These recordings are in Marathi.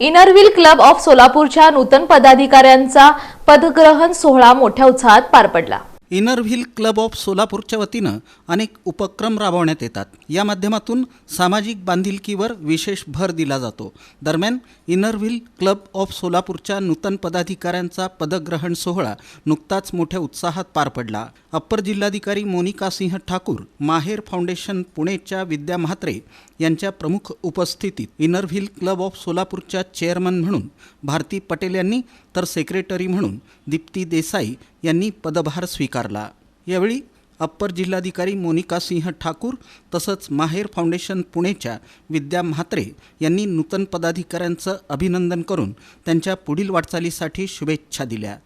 इनरव्हील क्लब ऑफ सोलापूरच्या नूतन पदाधिकाऱ्यांचा पदग्रहण सोहळा मोठ्या उत्साहात पार पडला. इनरव्हील क्लब ऑफ सोलापूरच्या वतीनं अनेक उपक्रम राबवण्यात येतात. या माध्यमातून सामाजिक बांधिलकीवर विशेष भर दिला जातो. दरम्यान इनरव्हील क्लब ऑफ सोलापूरच्या नूतन पदाधिकाऱ्यांचा पदग्रहण सोहळा नुकताच मोठ्या उत्साहात पार पडला. अप्पर जिल्हाधिकारी मोनिका सिंह ठाकूर माहेर फाउंडेशन पुणेच्या विद्या म्हात्रे यांच्या प्रमुख उपस्थितीत इनरव्हील क्लब ऑफ सोलापूरच्या चेअरमन म्हणून भारती पटेल यांनी तर सेक्रेटरी म्हणून दीप्ती देसाई यांनी पदभार स्वीकारला. यावेळी अप्पर जिल्हाधिकारी मोनिका सिंह ठाकूर तसंच माहेर फाउंडेशन पुणेच्या विद्या म्हात्रे यांनी नूतन पदाधिकाऱ्यांचं अभिनंदन करून त्यांच्या पुढील वाटचालीसाठी शुभेच्छा दिल्या.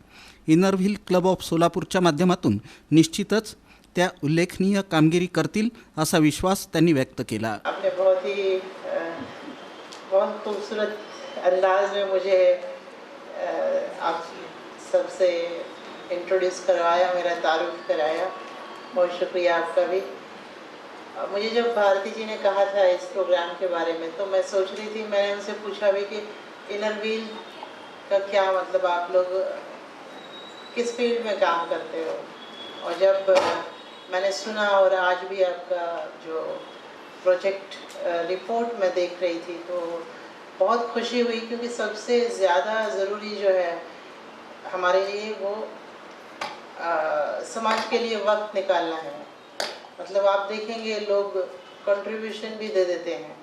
इनरव्हील क्लब ऑफ सोलापूरच्या माध्यमातून निश्चितच त्या उल्लेखनीय कामगिरी करतील असा विश्वास त्यांनी व्यक्त केला. आपने बहुत ही बहुत खूबसूरत अंदाज में मुझे आप सबसे इंट्रोड्यूस करवाया मेरा तारुफ कराया। बहुत शुक्रिया आपका भी। मुझे जब भारती जी ने कहा था इस प्रोग्राम के बारे में तो मैं सोच रही थी, मैंने उनसे पूछा भी कि इनर व्हील का क्या मतलब आप लोग, किस फ़ील्ड में काम करते हो? और जब मैंने सुना और आज भी आपका जो प्रोजेक्ट रिपोर्ट मैं देख रही थी तो बहुत खुशी हुई, क्योंकि सबसे ज़्यादा ज़रूरी जो है, हमारे लिए वो समाज के लिए वक्त निकालना है। मतलब आप देखेंगे लोग कंट्रीब्यूशन भी दे देते हैं।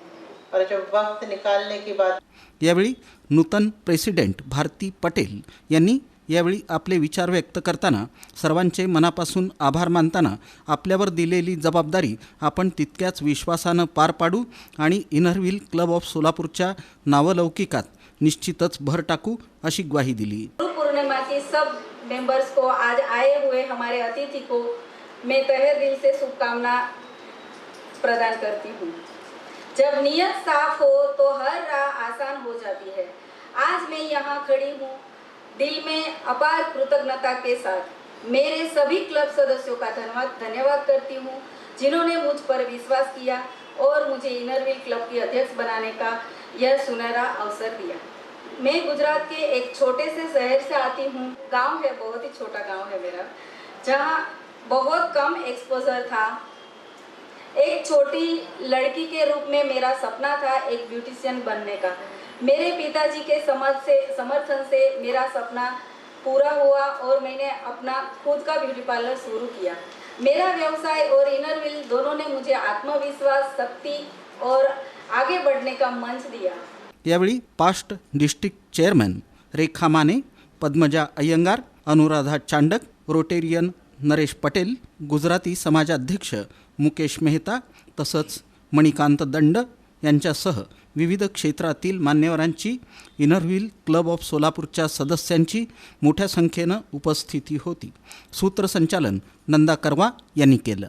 और जब वक्त निकालने की बात यावेळी नूतन प्रेसिडेंट भारती पटेल यांनी यावेळी आपले विचार व्यक्त करताना सर्वांचे मनापासून आभार मानताना आपल्यावर दिलेली जबाबदारी आपण तितक्याच विश्वासानं पार पाडू आणि इनरव्हील क्लब ऑफ सोलापूरच्या नावलौकिकात निश्चितच भर टाकू अशी ग्वाही दिली. पूर्णिमा की सब मेंबर्स को आज आए हुए हमारे अतिथि को मैं तहे दिल से शुभकामना प्रदान करती हूँ। जब नीयत साफ़ हो तो हर राह आसान हो जाती है। आज मैं यहाँ खड़ी हूँ दिल में अपार कृतज्ञता के साथ। मेरे सभी क्लब सदस्यों का धन्यवाद धन्यवाद करती हूँ, जिन्होंने मुझ पर विश्वास किया और मुझे इनरव्हील क्लब की अध्यक्ष बनाने का यह सुनहरा अवसर दिया। मैं गुजरात के एक छोटे से शहर से आती हूँ। गाँव है, बहुत ही छोटा गाँव है मेरा, जहाँ बहुत कम एक्सपोजर था। एक छोटी लड़की के रूप में मेरा सपना था एक ब्यूटिशियन बनने का। मेरे पिताजी के समझ से, समर्थन से मेरा सपना पूरा हुआ और मैंने अपना खुद का ब्यूटी पार्लर शुरू किया। मेरा व्यवसाय और इनर व्हील दोनों ने मुझे आत्मविश्वास, शक्ति और आगे बढ़ने का मंच दिया। यावेळी past district chairman Rekha Mane Padmaja Ayyangar Anuradha Chandak rotarian Naresh Patel Gujarati समाजाध्यक्ष Mukesh Mehta तसंच मणिकांत दंड यांच्यासह विविध क्षेत्रातील मान्यवरांची इनरव्हील क्लब ऑफ सोलापूरच्या सदस्यांची मोठ्या संख्येनं उपस्थिती होती. सूत्रसंचालन नंदा करवा यांनी केलं.